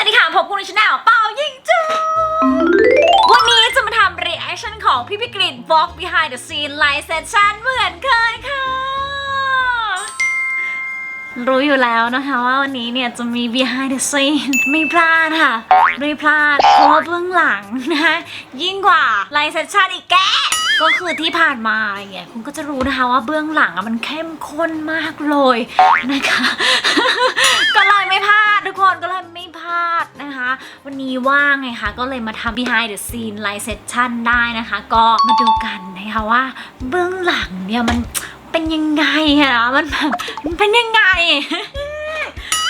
วัสดีค่ะ พบคุณในช anel เป่ายิงจูวันนี้จะมาทำ reaction ของพี่พิกฤต Walk Behind the Scene Live Session เหมือนเคยค่ะ รู้อยู่แล้วนะคะว่าวันนี้เนี่ยจะมี behind the scene ไม่พลาดค่ะ ไม่พลาดเพราะว่าเบื้องหลังนะคะยิ่งกว่าไลเซชั่นอีกแกก็คือที่ผ่านมาอะไรเงี้ยคุณก็จะรู้นะคะว่าเบื้องหลังอะมันเข้มข้นมากเลยนะคะ ก็เลยไม่พลาดทุกคนก็เลยาดนะคะ วันนี้ว่างไงคะก็เลยมาทำ behind the scene live session ได้นะคะ ก็มาดูกันนะคะว่าเบื้องหลังเนี่ยมันเป็นยังไงอะมันแบบมันเป็นยังไง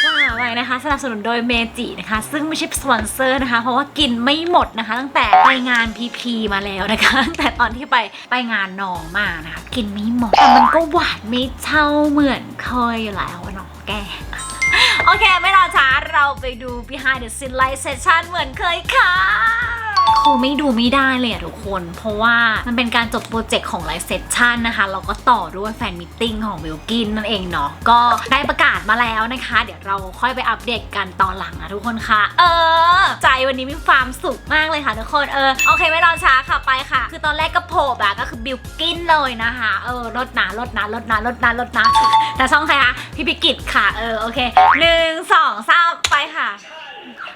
ว่าไว้นะคะสนับสนุนโดยเมจินะคะ ซึ่งไม่ใช่สปอนเซอร์นะคะ เพราะว่ากินไม่หมดนะคะ ตั้งแต่ไปงานพีพีมาแล้วนะคะตั้งแต่ตอนที่ไปไปงานน้องมานะคะ กินไม่หมดแต่มันก็หวานไม่เท่าเหมือนเคยอยู่แล้วเน้องแก โอเค ไม่รอช้าเราไปดู behind the scene live session เหมือนเคยค่ะ คือไม่ดูไม่ได้เลยอะทุกคน เพราะว่ามันเป็นการจบโปรเจกต์ของ live session นะคะแล้วก็ต่อด้วยแฟนมิทติ้งของวิลกินนั่นเองเนาะ ก็ได้ประกาศมาแล้วนะคะ เดี๋ยวเราค่อยไปอัปเดตกันตอนหลังนะทุกคนค่ะ เออ ใจวันนี้มีความสุขมากเลยค่ะทุกคน เออ โอเคไม่รอช้าค่ะไปค่ะ คือตอนแรกก็โผล่แบบก็คือบิลกินเลยนะคะ เออลดนะลดนะลดนะลดนะลดนะแต่ช่องใครคะพี่พิกิตค่ะ เออ โอเคหนึ่งสองสามไปค่ะ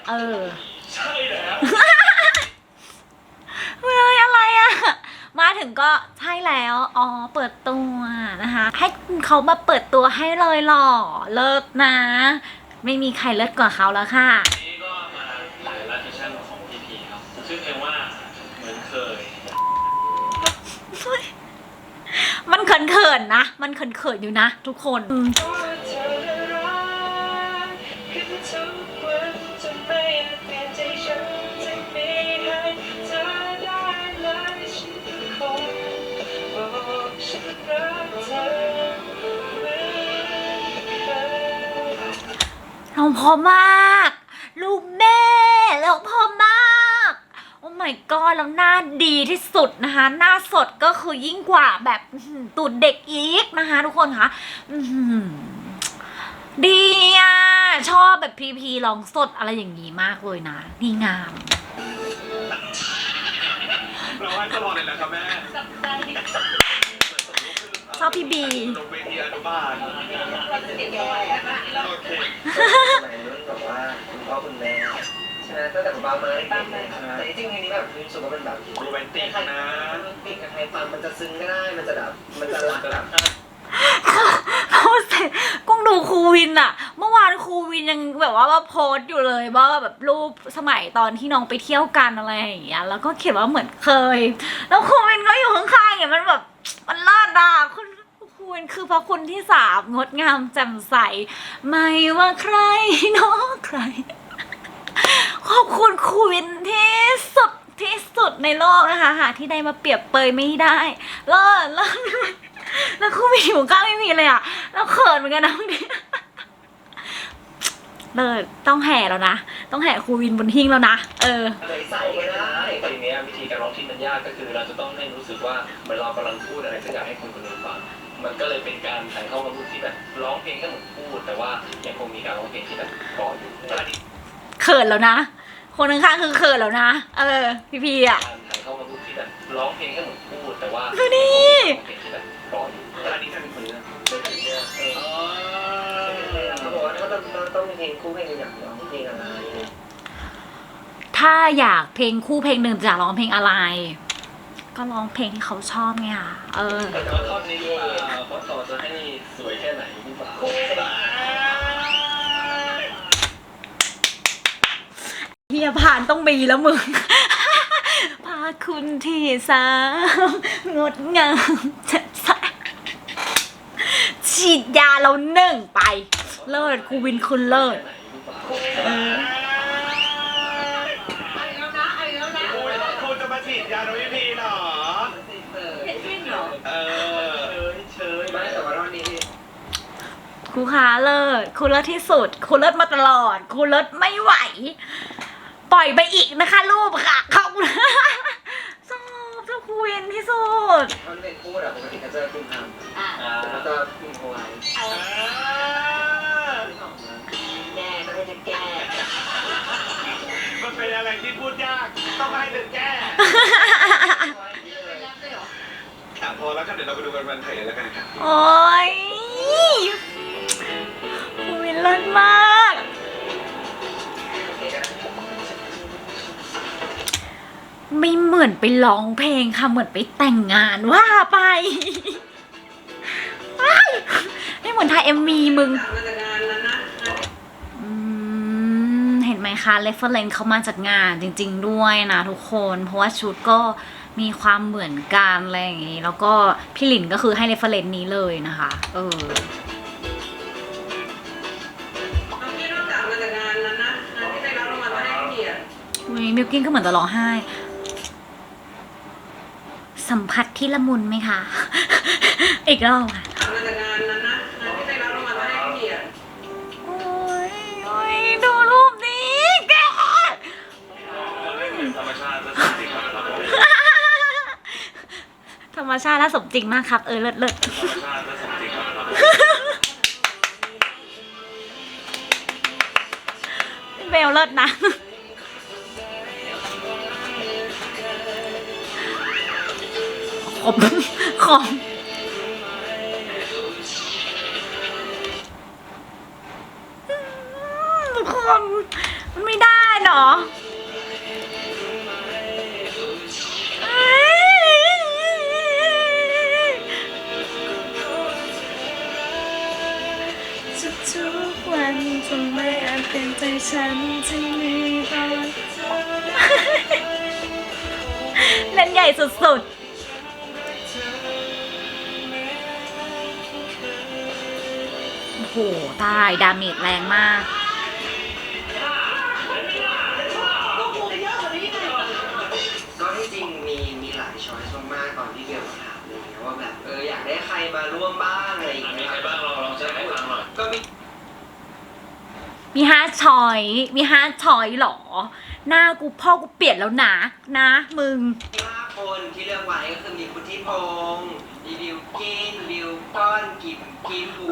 เออ ใช่แล้ว เฮ้ยอะไรอะ มาถึงก็ใช่แล้วอ๋อเปิดตัวนะคะ ให้เขามาเปิดตัวให้เลยหรอเลิศนะ ไม่มีใครเลิศกว่าเขาแล้วค่ะนี่ก็มาหลายรัติชั่นของพีพีครับชื่อเพลงว่าเหมือนเคย มันเขินๆนะ มันเขินๆอยู่นะ ทุกคนอืม เราพอมาก ลูกแม่เราพอมาก โอ้ my god แล้วหน้าดีที่สุดนะคะ หน้าสดก็คือยิ่งกว่าแบบอื้อหือตูดเด็กอีกนะคะทุกคนคะอื้อหือดีอะ ชอบแบบพีพีลองสดอะไรอย่างนี้มากเลยนะ ดีงาม เราให้ตลอดเลยนะครับแม่ ชอบพี่บีลงเวทีอนุบาลโอเคสมัยนู้นแบบว่าคุณพ่อคุณแม่ใช่ไหมตั้งแต่ผมบามาแต่จริงๆเพลงนี้แบบรู้สึกว่ามันแบบโรแมนติกนะปิดกับใครฟังมันจะซึ้งก็ได้ มันจะแบบมันจะรักแบบเขาเสร็จกุ้งดูครูวินอะเมื่อวานครูวินยังแบบว่ามาโพสต์อยู่เลยว่าแบบรูปสมัยตอนที่น้องไปเที่ยวกันอะไรอย่างเงี้ยแล้วก็เขียนว่าเหมือนเคย แล้วครูวินก็อยู่ข้างๆอย่างมันแบบ มันลาดอะคุณคุณคือพระคุณที่สามงดงามแจ่มใส ไม่ว่าใครเนาะใคร ขอบคุณคุณวินที่สุดที่สุดในโลกนะคะหาที่ได้มาเปรียบเปยไม่ได้เลิศเลิศแล้วคู่มีอยู่ก้างไม่มีเลยอะ แล้วเขินเหมือนกันนะพี่ เลิศต้องแห่แล้วนะ ต้องแห่ครูวินบนหิ้งแล้วนะ เออเลยใส่ก็ได้เพลงนี้วิธีการร้องที่มันยากก็คือ เราจะต้องให้รู้สึกว่าเหมือนเรากำลังพูดอะไรสักอย่างให้คนคนหนึ่งฟังมันก็เลยเป็นการถ่ายทอดความรู้สึกที่แบบร้องเพลงแค่เหมือนพูด แต่ว่ายังคงมีการร้องเพลงที่แบบก่ออยู่อันนี้เขินแล้วนะ คนข้างๆคือเขินแล้วนะ เออ พี่พีอะการถ่ายทอดความรู้สึกที่แบบร้องเพลงแค่เหมือนพูดแต่ว่าดูดิร้อง ลงคู่เพลงหนึ่งอยากร้องเพลงอะไรถ้าอยากเพลงคู่เพลงหนึ่งจะร้องเพลงอะไร ก็ร้องเพลงที่เขาชอบไงค่ะเออแต่ว่าท่อนนี้ดีกว่าเพราะต่อจะให้สวยแค่ไหนหรือเปล่าเฮียผ่านต้องมีแล้วมึง พาคุณที่สามงดงามจัดใสฉีดยาเราหนึ่งไป เลิศครูวินคุณเลิศเออครูจะมาฉีดยาโดยพีเหรอเออเชยไม่แต่ว่าตอนนี้ครูคะเลิศครูเลิศที่สุดครูเลิศมาตลอดครูเลิศไม่ไหว ปล่อยไปอีกนะคะ รูปค่ะขอบคุณชอบชอบครูวินที่สุดตอนเพลงคู่อะปกติเขาจะพิมพ์ทำอ่าแล้วก็พิมพ์เอาไว้อ่า แน่ก็เลยจะแก้เป็นอะไรที่พูดยาก ต้องให้เธอแก้อะพอแล้วครับเดี๋ยวเราไปดูกันวันไทยเลยแล้วกันครับ โอ้ยวินเลิศมาก ไม่เหมือนไปร้องเพลงค่ะ เหมือนไปแต่งงานว่าไปว้ายไม่เหมือนถ่ายเอ็มวีมึงอืม เห็น ไหมคะเรฟเฟอร์เรนเขามาจากงานจริง ๆ ด้วยนะทุกคน เพราะว่าชุดก็มีความเหมือนกันอะไรอย่างงี้ แล้วก็พี่หลินก็คือให้เรฟเฟอร์เรนนี้เลยนะคะ เออพี่นอกจากมาจากงานนั้นนะงานที่ไปรับรางวัลมาให้เกียรติอุ้ยมิวกินก็เหมือนจะร้องไห้ สัมผัสที่ละมุนไหมคะ อีกรอบค่ะ รรมชาติและสมจริงมากครับ เออเลิศเลิศธรรมชาติและสจริงครับเบลเลิศนะขอบขอบ ใจฉันจึงมีตอนเธอเล่นใหญ่สุดๆ โอ้โห ตาย ดาเมจแรงมาก มีห้าชอยมีห้าชอยเหรอ หน้ากูพ่อกูเปลี่ยนแล้วนะนะ มึง ห้าคนที่เลือกไว้ก็คือมีพุทธิพงศ์มีบิวกินบิวก้อนกิมกิมบู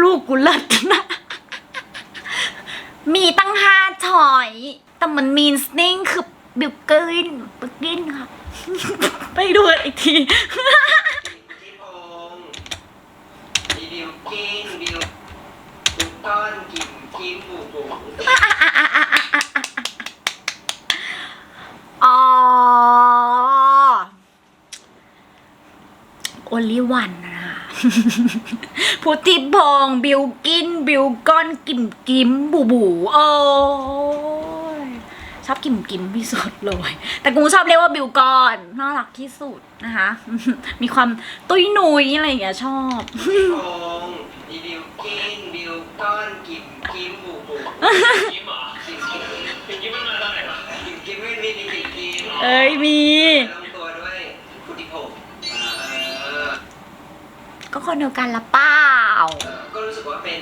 ลูกกูเลิศนะ มีตั้งห้าชอย แต่มันมีนสนิ่งคือบิวกินบิวกินค่ะ ไปดูกันอีกทีมีพุทธิพงศ์มีบิวกินบิวบิวก้อนกิมกิมบูบูอ๋อโอลิวันนะคะ พุทธิพงศ์บิวกิน บิวก้อน กิมกิมบูบู โอ้ย ชอบกิมกิมที่สุดเลย แต่กูชอบเรียกว่าบิวก้อนน่ารักที่สุดนะคะ มีความตุ้ยนุยอะไรอย่างเงี้ยชอบพุทธิพงศ์มีบิวกินบิวก้อนกิมกิมบูบูยิ้มเหรอกิมกิมพี่ยิ้มมันมาตอนไหนวะกิมกิมไม่มีมีกิมกิมเอ้ยมีลงตัวด้วยพุทธิพงศ์เออก็คนเดียวกันละเปล่าก็รู้สึกว่าเป็น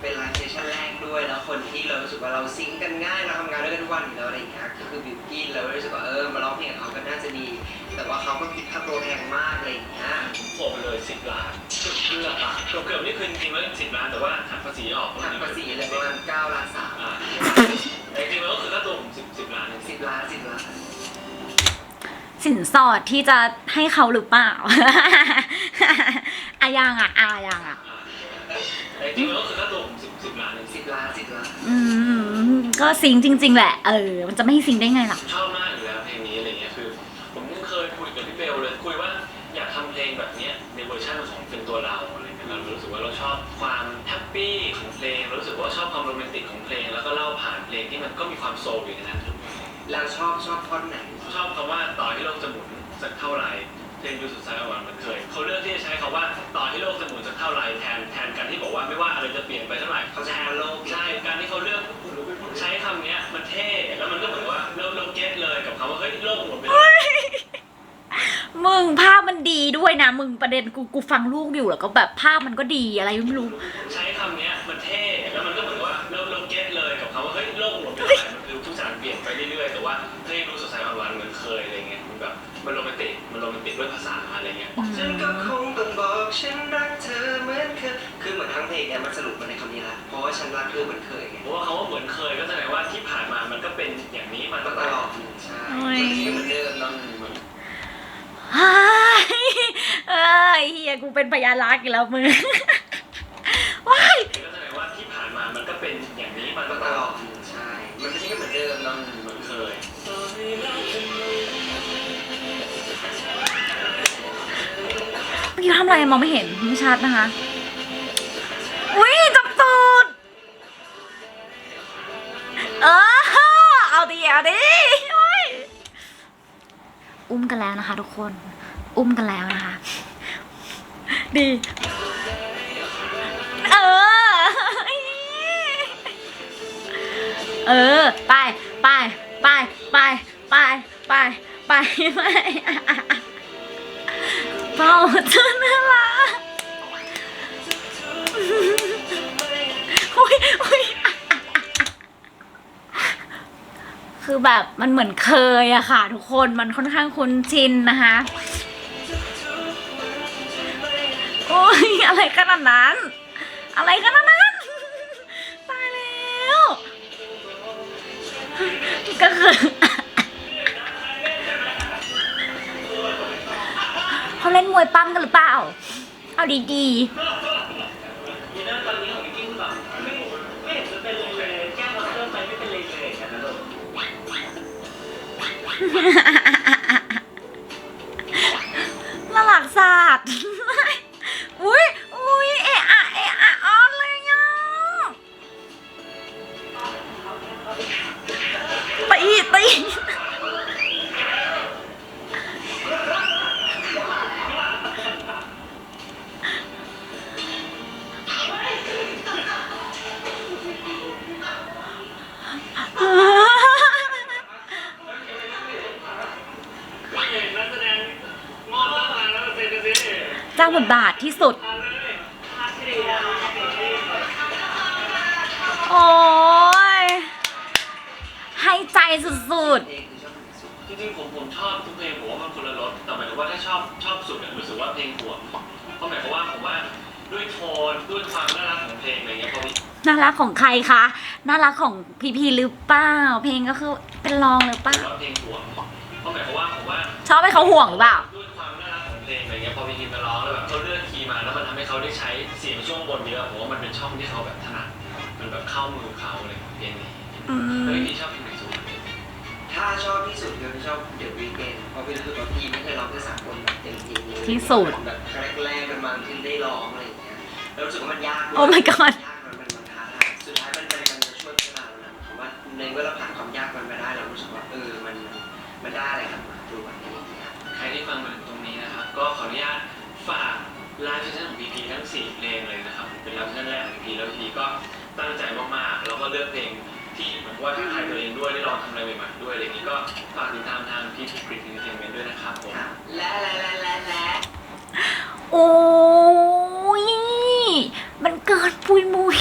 เป็นไลฟ์เซสชั่นแรกด้วยแล้วคนที่เรารู้สึกว่าเราซิงค์กันง่ายเราทำงานด้วยกันทุกวันอยู่แล้วอะไรอย่างเงี้ยก็คือบิวกินเรารู้สึกว่าเออมาร้องเพลงกับเขาก็น่าจะดี แต่ว่าเขาก็คิดค่าตัวแพงมากอะไรอย่างเงี้ยผมเลยสิบล้านเกือบเกือบอะเกือบเกือบนี่คือจริงๆแล้วสิบล้านแต่ว่าหักภาษีออกหักภาษีเลยประมาณ9ล้านสามอ่าแต่จริงๆแล้วก็คือค่าตัวผมสิบสิบล้านสิบล้านสิบล้านสินสอดที่จะให้เขาหรือเปล่าอายังอะอายังอะอ่า แต่จริงๆแล้วก็คือค่าตัวผมสิบสิบล้านสิบล้านสิบล้านอืมก็ซิงค์จริง ๆ แหละ เออ มันจะไม่ซิงค์ได้ไงล่ะ ชอบมากอยู่แล้วเพลงนี้อะไรเงี้ยคือ ผมยังเคยคุยกับพี่เบลเลยคุยว่าอยากทำเพลงแบบเนี้ยในเวอร์ชันของเป็นตัวเราอะไรเงี้ยเรารู้สึกว่าเราชอบความแฮปปี้ของเพลงเรารู้สึกว่าชอบความโรแมนติกของเพลง แล้วก็เล่าผ่านเพลงที่มันก็มีความโซลอยู่ในนั้นแล้วชอบชอบท่อนไหน ชอบคำว่าต่อให้โลกจะหมุนสักเท่าไหร่เพลงยูสุดท้ายวันมันเคย เขาเลือกที่จะใช้คำ ว่าต่อให้โลกจะหมุนสักเท่าไหร่แทนแทนการที่บอกว่าไม่ว่าอะไรจะเปลี่ยนไปเท่าไหร่เขาใช้คำว่าโลกใช่การที่เขาเลือกใช้คำเนี้ยมันเท่แล้วมันก็เหมือนว่าเราเราเก็ตเลยกับคำว่าเฮ้ยโลกหมุนไปแล้วมึงภาพมันดีด้วยนะ มึงประเด็นกูกูฟังลูกอยู่แล้วก็แบบภาพมันก็ดีอะไรไม่รู้ ใช้ รุปมาในคำนี้ละเพราะว่าฉันรักเธอเหมือนเคยไงเพราะว่าเขาว่าเหมือนเคยก็แสดงว่าที่ผ่านมามันก็เป็นอย่างนี้มาก็ตั้งตแต่ลอดใช่โอ้ยมันก็เหมือนเดิมเนาะเหมือนเฮ้ยเอ้ยเฮียกูเป็นพยานรักอีกแล้วมึง ว้ายก็แสดงว่าที่ผ่านมามันก็เป็นอย่างนี้มาก็ตั้งตแต่ลอดใช่มันไม่ใช่แค่เหมือนเดิมเนาะเหมือนเคยเมื่อกี้ทำอะไรมองไม่เห็นไม่ชัดนะคะ เอาดิเอาดิโอ้ยอุ้มกันแล้วนะคะ ทุกคน อุ้มกันแล้วนะคะ ดี เออ เออ ไป ไป ไป ไป ไป ไป ไป ไปเป่าเธอน่ารักอุ้ยอุ้ย คือแบบมันเหมือนเคยอะค่ะ ทุกคนมันค่อนข้างคุ้นชินนะคะโอ้ยอะไรขนาดนั้น อะไรขนาดนั้นตายแล้ว ก็คือเขาเล่นมวยปั้มกันหรือเปล่า เอาดียี น่ารักสัตว์ ผมผมชอบทุกเพลงผมว่ามันคนละรสแต่หมายถึงว่าถ้าชอบชอบสุดเนี่ยรู้สึกว่าเพลงห่วงเพราะหมายความว่าผมว่าด้วยโทนด้วยความน่ารักของเพลงอะไรเงี้ยพอมีๆน่ารักของใครคะ น่ารักของพีพีหรือเปล่า เพลงก็คือเป็นรองหรือเปล่า ว่าเพลงห่วงเพราะหมายความว่าผมว่าชอบให้เขาห่วงหรือเปล่า ด้วยความน่ารักของเพลงอะไรเงี้ยพอพี่ทีมมาร้องแล้วแบบเขาเลือกคีย์มาแล้วมันทำให้เขาได้ใช้เสียงช่วงบนเยอะผมว่ามันเป็นช่องที่เขาแบบถนัดมันแบบเข้ามือเขาเลยเพลงนี้อืม แล้วพี่ชอบเพลงไหนสุด ถ้าชอบที่สุดคือชอบเดอะวีเกนเพราะพี่รู้สึกว่าพี่ไม่เคยร้องเพลงสากลแบบเต็มที่เลยที่สุด แบบแรกๆมันมาที่ได้ร้องอะไรอย่างเงี้ยแล้วรู้สึกว่ามันยากด้วยโอ้ my god ยากมันมันมันท้าทายสุดท้ายมันมันมันจะช่วยพัฒนาเรานะผมว่าในเมื่อเราผ่านความยากมันมาได้เรารู้สึกว่าเออมันมันมันได้อะไรกลับมาดูแบบนี้อย่างเงี้ย ใครที่ฟังมาถึงตรงนี้นะครับ ก็ขออนุญาตฝากไลฟ์เซสชั่นของพีพีทั้ง 4 เพลงเลยนะครับเป็นไลฟ์เซสชั่นแรกของพีพีแล้วพีก็ตั้งใจมากๆ แล้วก็เลือกเพลง ที่เหมือนว่าท้าทายตัวเองด้วยได้ลองทำอะไรใหม่ๆด้วยอะไรอย่างนี้ก็ฝากติดตามทางพีพีกริดอินเตอร์เทนเมนต์ด้วยนะครับผมครับและและและและและโอ้ย มันเกินปุยมุย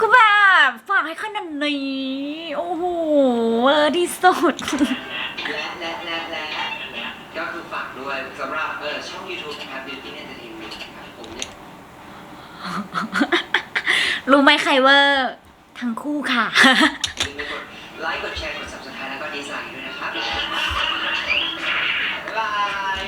ก็แบบฝากให้ขนาดนี้ โอ้โหเวอร์ที่สุด และและและและก็คือฝากด้วยสำหรับเออช่อง YouTube นะครับ Beauty Entertainment ครับผมเนี่ย รู้ไหมใครเวอร์ ทั้งคู่ค่ะอย่าลืมไปกดไลค์กดแชร์กด subscribe แล้วก็ดีไซน์ด้วยนะครับบ๊ายบาย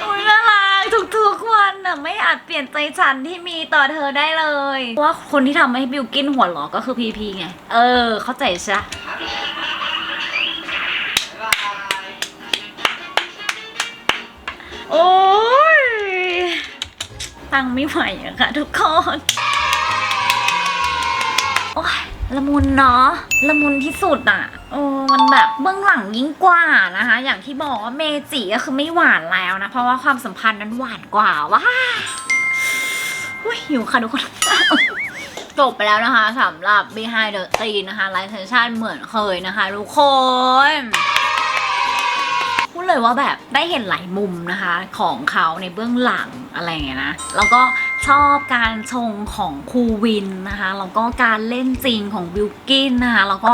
โอ้ยน่ารักทุกๆวันน่ะไม่อาจเปลี่ยนใจฉันที่มีต่อเธอได้เลยเพราะว่าคนที่ทำให้บิวกินหัวหลอกก็คือพีพีไง เออ เข้าใจใช่ปะครับบ๊ายบายโอ้ยตังค์ไม่ไหวอะค่ะทุกคนโอ้ย ละมุนเนาะละมุนที่สุดอะโอ้มันแบบเบื้องหลังยิ่งกว่านะคะ อย่างที่บอกว่าเมจิก็คือไม่หวานแล้วนะ เพราะว่าความสัมพันธ์นั้นหวานกว่าว้าหิวค่ะทุกคนจบไปแล้วนะคะสำหรับ Behind the Scene นะคะไลฟ์เซสชั่นเหมือนเคยนะคะทุกคนพูดเลยว่าแบบได้เห็นหลายมุมนะคะ ของเขาในเบื้องหลังอะไรอย่างเงี้ยนะ แล้วก็ ชอบการชงของครูวินนะคะแล้วก็การเล่นจริงของบิลกินนะคะแล้วก็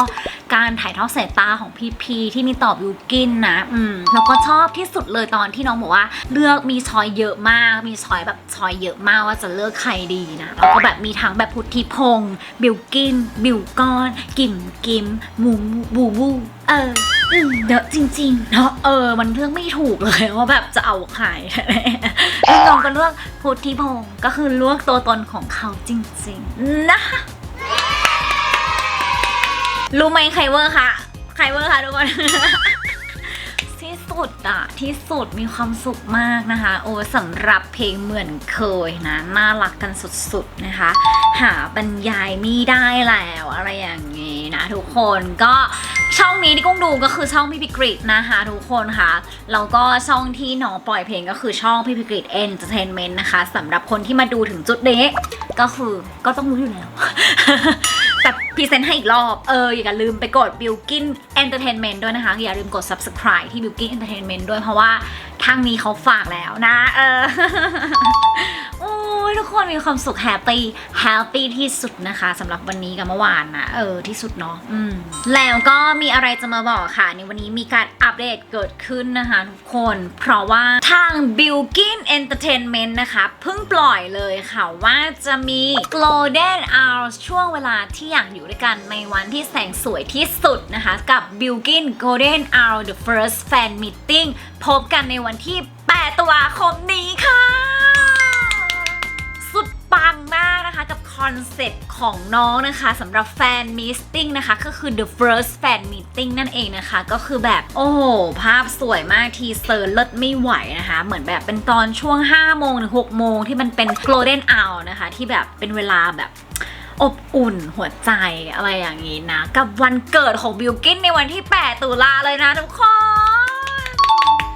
การถ่ายทอดสายตาของพีพีที่มีต่อบิลกินนะอืมแล้วก็ชอบที่สุดเลยตอนที่น้องบอกว่า เลือกมีชอยเยอะมาก มีชอยแบบชอยเยอะมากว่าจะเลือกใครดีนะแล้วก็แบบมีทั้งแบบพุทธิพงศ์บิลกินบิลกอน กิมกิมมูมูบูบูเออเยอะจริงๆเนาะเออ มันเลือกไม่ถูกเลยว่าแบบจะเอาใครแล้วน้องก็เลือกพุทธิพงศ์ก็คือเลือกตัวตนของเขาจริงๆนะคะรู้ไหมใครเวอร์คะใครเวอร์คะทุกคนที่สุดอะที่สุดมีความสุขมากนะคะ โอ้สำหรับเพลงเหมือนเคยนะน่ารักกันสุดๆนะคะ หาบรรยายไม่ได้แล้วอะไรอย่างงี้นะทุกคนก็ ช่องนี้ที่กุ้งดูก็คือช่องพี่พิกฤตนะคะทุกคนค่ะแล้วก็ช่องที่น้องปล่อยเพลงก็คือช่องพี่พิกฤตเอนเตอร์เทนเมนต์นะคะสำหรับคนที่มาดูถึงจุดนี้ก็คือก็ต้องรู้อยู่แล้ว แต่พรีเซนต์ให้อีกรอบ เอออย่าลืมไปกดบิวกินเอนเตอร์เทนเมนต์ด้วยนะคะ อย่าลืมกด subscribe ที่บิวกินเอนเตอร์เทนเมนต์ด้วยเพราะว่า ทางนี้เขาฝากแล้วนะ เออ โอ้ยทุกคนมีความสุขแฮปปี้แฮปปี้ที่สุดนะคะสำหรับวันนี้กับเมื่อวานนะ เออ ที่สุดเนาะอืมแล้วก็มีอะไรจะมาบอกค่ะ ในวันนี้มีการอัปเดตเกิดขึ้นนะคะทุกคน เพราะว่าทาง b i l k i n Entertainment นะคะเพิ่งปล่อยเลยค่ะว่าจะมี Golden Hours ช่วงเวลาที่อยากอยู่ด้วยกันในวันที่แสงสวยที่สุดนะคะ กับ b i l k i n Golden Hour The First Fan Meeting พบกันในวันที่ 8 ตุลาคมนี้ค่ะ สุดปังมากนะคะกับคอนเซ็ปต์ของน้องนะคะสำหรับแฟนมิสติ้งนะคะก็คือ the first fan meeting นั่นเองนะคะ ก็คือแบบโอ้โห ภาพสวยมากทีเซอร์เลิศไม่ไหวนะคะ เหมือนแบบเป็นตอนช่วง 5 โมงถึง 6 โมงที่มันเป็น golden hour นะคะ ที่แบบเป็นเวลาแบบอบอุ่นหัวใจอะไรอย่างนี้นะ กับวันเกิดของบิวกินในวันที่ 8 ตุลาเลยนะทุกคน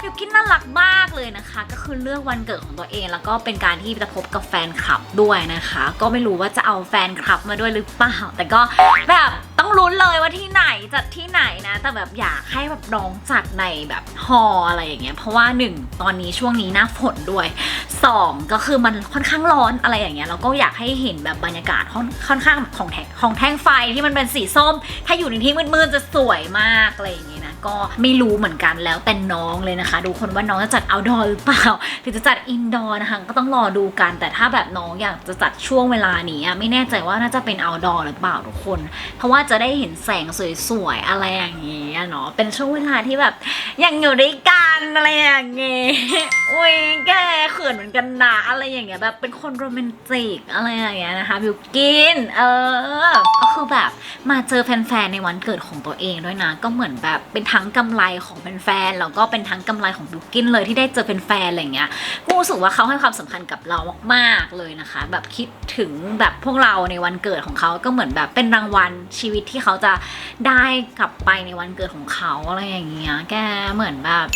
บิวกินน่ารักมากเลยนะคะ ก็คือเลือกวันเกิดของตัวเอง แล้วก็เป็นการที่จะพบกับแฟนคลับด้วยนะคะ ก็ไม่รู้ว่าจะเอาแฟนคลับมาด้วยหรือเปล่า แต่ก็แบบต้องลุ้นเลยว่าที่ไหนจัดที่ไหนนะ แต่แบบอยากให้แบบน้องจัดในแบบฮอลอะไรอย่างเงี้ย เพราะว่าหนึ่งตอนนี้ช่วงนี้หน้าฝนด้วยสองก็คือมันค่อนข้างร้อนอะไรอย่างเงี้ย แล้วก็อยากให้เห็นแบบบรรยากาศค่อนข้างแบบของแท่งของแท่งไฟที่มันเป็นสีส้ม ถ้าอยู่ในที่มืดๆจะสวยมากอะไรอย่างเงี้ย ก็ไม่รู้เหมือนกันแล้วแต่น้องเลยนะคะ ดูคนว่าน้องจะจัด outdoor หรือเปล่าหรือจะจัด indoor นะคะก็ต้องรอดูกันแต่ถ้าแบบน้องอยากจะจัดช่วงเวลานี้อะไม่แน่ใจว่าน่าจะเป็น outdoor หรือเปล่าทุกคน เพราะว่าจะได้เห็นแสงสวยๆอะไรอย่างเงี้ยเนาะเป็นช่วงเวลาที่แบบยังอยู่ด้วยกันอะไรอย่างเงี้ยอุ้ยแกเขินเหมือนกันนะอะไรอย่างเงี้ยแบบเป็นคนโรแมนติกอะไรอย่างเงี้ยนะคะบิวกินเออก็คือแบบมาเจอแฟนๆในวันเกิดของตัวเองด้วยนะก็เหมือนแบบเป็นทั้งกำไรของแฟนๆแล้วก็เป็นทั้งกำไรของบิวกินเลยที่ได้เจอแฟนๆอะไรเงี้ยกูรู้สึกว่าเขาให้ความสำคัญกับเรามากๆเลยนะคะ แบบคิดถึงแบบพวกเราในวันเกิดของเขาก็เหมือนแบบเป็นรางวัลชีวิตที่เขาจะได้กลับไปในวันเกิดของเขาอะไรอย่างเงี้ยแกเหมือนแบบ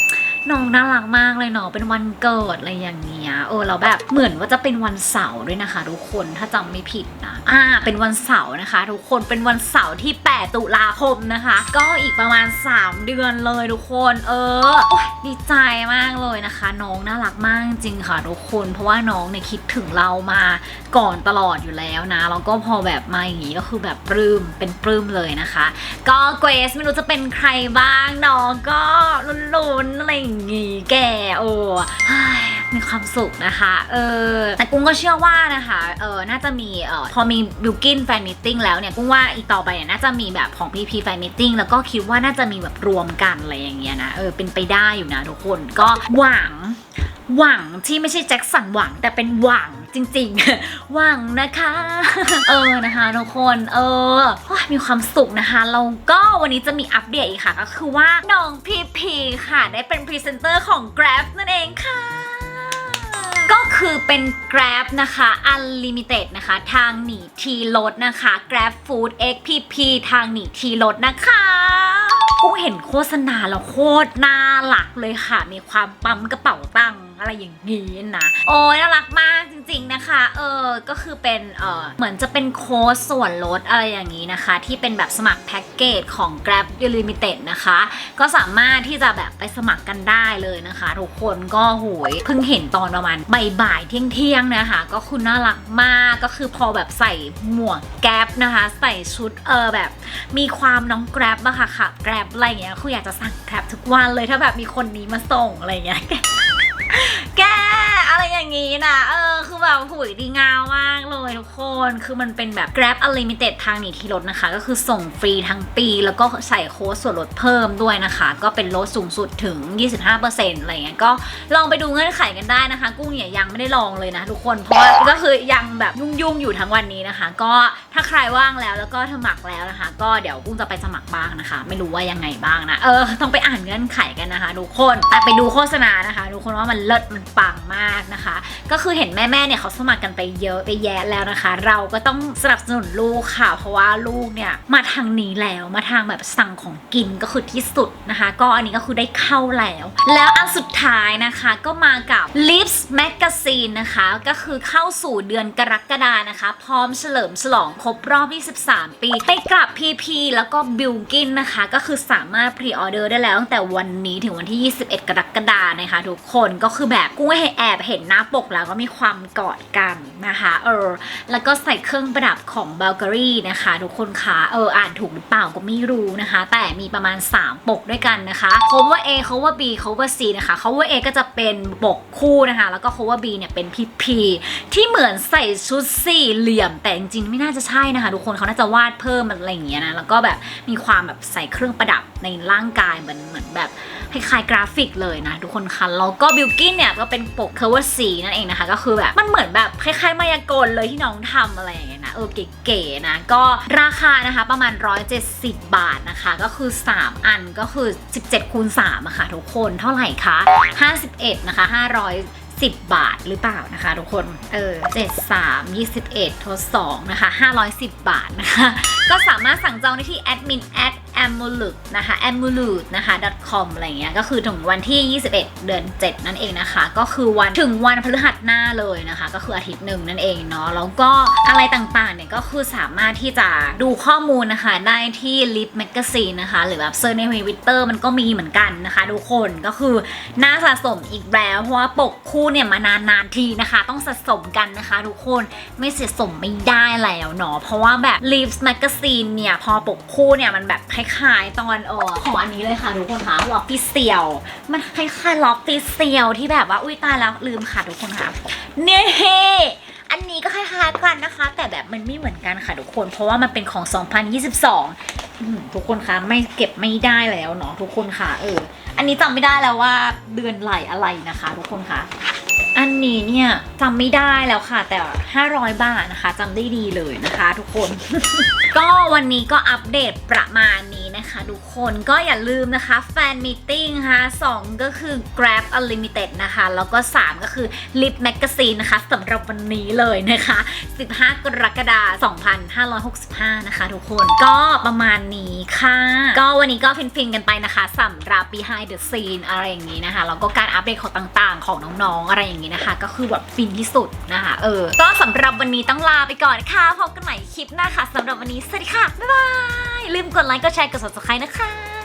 น้องน่ารักมากเลยเนาะเป็นวันเกิดอะไรอย่างเงี้ยเออแล้วแบบเหมือนว่าจะเป็นวันเสาร์ด้วยนะคะ ทุกคนถ้าจำไม่ผิดนะอ่าเป็นวันเสาร์นะคะ ทุกคนเป็นวันเสาร์ที่ 8 ตุลาคมนะคะ ก็อีกประมาณ 3 เดือนเลยทุกคนเอออดีใจมากเลยนะคะ น้องน่ารักมากจริงค่ะทุกคน เพราะว่าน้องเนี่ยคิดถึงเรามาก่อนตลอดอยู่แล้วนะแล้วก็พอแบบมาอย่างงี้ก็คือแบบปลื้มเป็นปลื้มเลยนะคะ ก็เกรซไม่รู้จะเป็นใครบ้างน้องก็ลุ้นๆอะไรอย่างงี้แกโอ้ยมีความสุขนะคะ เออ แต่กุ้งก็เชื่อว่านะคะ เออ น่าจะมี เออพอมีบิวกินแฟนมิทติ้งแล้วเนี่ย กุ้งว่าอีกต่อไปเนี่ยน่าจะมีแบบของพีพีแฟนมิทติ้งแล้วก็คิดว่าน่าจะมีแบบรวมกันอะไรอย่างเงี้ยนะ เออ เป็นไปได้อยู่นะทุกคน ก็หวัง หวังที่ไม่ใช่แจ็คสันหวังแต่เป็นหวังจริงๆ หวังนะคะ เออนะคะทุกคนเออมีความสุขนะคะแล้วก็วันนี้จะมีอัปเดตอีกค่ะ ก็คือว่าน้องพีพีค่ะ ได้เป็นพรีเซนเตอร์ของ Grab นั่นเองค่ะก็คือเป็น Grab นะคะ Unlimited นะคะ ทางหนีทีลดนะคะ Grab Food XPP ทางหนีทีลดนะคะ กุ้งเห็นโฆษณาแล้วโคตรน่ารักเลยค่ะ มีความปั๊มกระเป๋าตังค์อะไรอย่างนี้นะ โอ้ยน่ารักมากจริงๆนะคะ เออ ก็คือเป็น เออเหมือนจะเป็นโค้ดส่วนลดอะไรอย่างนี้นะคะ ที่เป็นแบบสมัครแพ็กเกจของ Grab Unlimited นะคะ ก็สามารถที่จะแบบไปสมัครกันได้เลยนะคะ ทุกคนก็โหยเพิ่งเห็นตอนประมาณบ่ายๆเที่ยงๆนะคะ ก็คุณน่ารักมาก ก็คือพอแบบใส่หมวกแก๊ปนะคะ ใส่ชุด เออแบบ มีความน้องแกร็บอะค่ะขับแกร็บอะไรเงี้ยคืออยากจะสั่งแกร็บทุกวันเลยถ้าแบบมีคนนี้มาส่งอะไรเงี้ยแก อย่างงี้นะ เออ คือแบบหุยดีงามมากเลยทุกคน คือมันเป็นแบบ Grab Unlimited ทางหนีที่ลดนะคะ ก็คือส่งฟรีทั้งปี แล้วก็ใส่โค้ดส่วนลดเพิ่มด้วยนะคะ ก็เป็นลดสูงสุดถึง 25%อะไรเงี้ย ก็ลองไปดูเงื่อนไขกันได้นะคะ กุ้งเนี่ยยังไม่ได้ลองเลยนะทุกคน เพราะว่าก็คือยังแบบยุ่งๆอยู่ทั้งวันนี้นะคะ ก็ถ้าใครว่างแล้วแล้วก็สมัครแล้วนะคะ ก็เดี๋ยวกุ้งจะไปสมัครบ้างนะคะ ไม่รู้ว่ายังไงบ้างนะ เออ ต้องไปอ่านเงื่อนไขกันนะคะทุกคนแต่ไปดูโฆษณานะคะทุกคนว่ามันเลิศมันปังมากนะคะก็คือเห็นแม่ๆเนี่ยเขาสมัครกันไปเยอะไปแยะแล้วนะคะ เราก็ต้องสนับสนุนลูกค่ะ เพราะว่าลูกเนี่ยมาทางนี้แล้วมาทางแบบสั่งของกินก็คือที่สุดนะคะ ก็อันนี้ก็คือได้เข้าแล้ว แล้วอันสุดท้ายนะคะก็มากับ Lips Magazine นะคะก็คือเข้าสู่เดือนกรกฎานะคะ พร้อมเฉลิมฉลองครบรอบ 23 ปีให้กับ PP แล้วก็บิลกินนะคะ ก็คือสามารถพรีออเดอร์ได้แล้วตั้งแต่วันนี้ถึงวันที่ 21 กรกฎานะคะ ทุกคนก็คือแบบกุ้งให้แอบเห็นหน้าปกแล้วก็มีความกอดกันนะคะเออแล้วก็ใส่เครื่องประดับของ b บ l g a r y นะคะทุกคนคะเอออ่านถูกหรือเปล่าก็ไม่รู้นะคะ แต่มีประมาณ 3 ปกด้วยกันนะคะ cover A cover B cover C นะคะ cover A ก็จะเป็นปกคู่นะคะ แล้วก็ cover B เนี่ยเป็น PP ที่เหมือนใส่ชุดสี่เหลี่ยม แต่จริงๆไม่น่าจะใช่นะคะ ทุกคนเขาน่าจะวาดเพิ่มอะไรอย่างเงี้ยนะแล้วก็แบบมีความแบบใส่เครื่องประดับ ในร่างกายเหมือนเหมือนแบบคล้ายๆกราฟิกเลยนะทุกคนคะแล้วก็บิลกินเนี่ยก็เป็นปก cover C นั่นเองนะคะก็คือแบบมันเหมือนแบบคล้ายๆมายากลเลยที่น้องทำอะไรอย่างเงี้ยนะเออเก๋ๆนะก็ราคานะคะประมาณ 170 บาทนะคะ ก็คือ 3 อันก็คือ 17คูณ3อะค่ะทุกคนเท่าไหร่คะ51นะคะ500 10 บาทหรือเปล่านะคะ ทุกคน เออ 73 21ทด2นะคะ 510 บาทนะคะ ก็สามารถสั่งจองได้ที่ admin at a m u l u t นะคะ a m u l u t นะคะ .com อะไรเงี้ย ก็คือถึงวันที่ 21 เดือน 7 นั่นเองนะคะ ก็คือวันถึงวันพฤหัสหน้าเลยนะคะ ก็คืออาทิตย์หนึ่งนั่นเองเนาะ แล้วก็อะไรต่างๆ เนี่ยก็คือสามารถที่จะดูข้อมูลนะคะ ได้ที่ Lip Magazine นะคะ หรือแบบเซิร์ชในทวิตเตอร์มันก็มีเหมือนกันนะคะ ทุกคน ก็คือน่าสะสมอีกแล้ว เพราะว่าปกคู่เนี่ยมานานๆทีนะคะ ต้องสะสมกันนะคะ ทุกคนไม่เสียสมไม่ได้แล้วเนาะเพราะว่าแบบ Lips Magazine เนี่ยพอปกคู่เนี่ยมันแบบคล้ายๆตอนเออของอันนี้เลยค่ะทุกคนคะล็อกฟิเซียลมันคล้ายๆล็อกฟิเซียลที่แบบว่าอุ้ยตายแล้วลืมค่ะทุกคนค่ะเนี่ยอันนี้ก็คล้ายๆกันนะคะ แต่แบบมันไม่เหมือนกันค่ะทุกคน เพราะว่ามันเป็นของ 2022 ทุกคนคะไม่เก็บไม่ได้แล้วเนาะทุกคนค่ะเอออันนี้จำไม่ได้แล้วว่าเดือนไหลอะไรนะคะ ทุกคนคะ อันนี้เนี่ยจำไม่ได้แล้วค่ะ แต่ 500 บาทนะคะจำได้ดีเลยนะคะ ทุกคน ก็วันนี้ก็อัปเดตประมาณนี้ คะทุกคนก็อย่าลืมนะคะแฟนมิทติ้งนะคะ2ก็คือ Grab Unlimited นะคะ แล้วก็ 3 ก็คือ Lip Magazine นะคะสำหรับวันนี้เลยนะคะ 15 กรกฎาคม2565 นะคะทุกคนก็ประมาณนี้ค่ะ ก็วันนี้ก็ฟินๆกันไปนะคะสำหรับ behind the scene อะไรอย่างนี้นะคะแล้วก็การอัปเดตของต่างๆ ของน้องๆ อะไรอย่างนี้นะคะ ก็คือแบบฟินที่สุดนะคะเออก็สำหรับวันนี้ต้องลาไปก่อนนะคะพบกันใหม่คลิปหน้าค่ะสำหรับวันนี้สวัสดีค่ะบ๊ายบายลืมกดไลค์กดแชร์กด subscribe นะคะ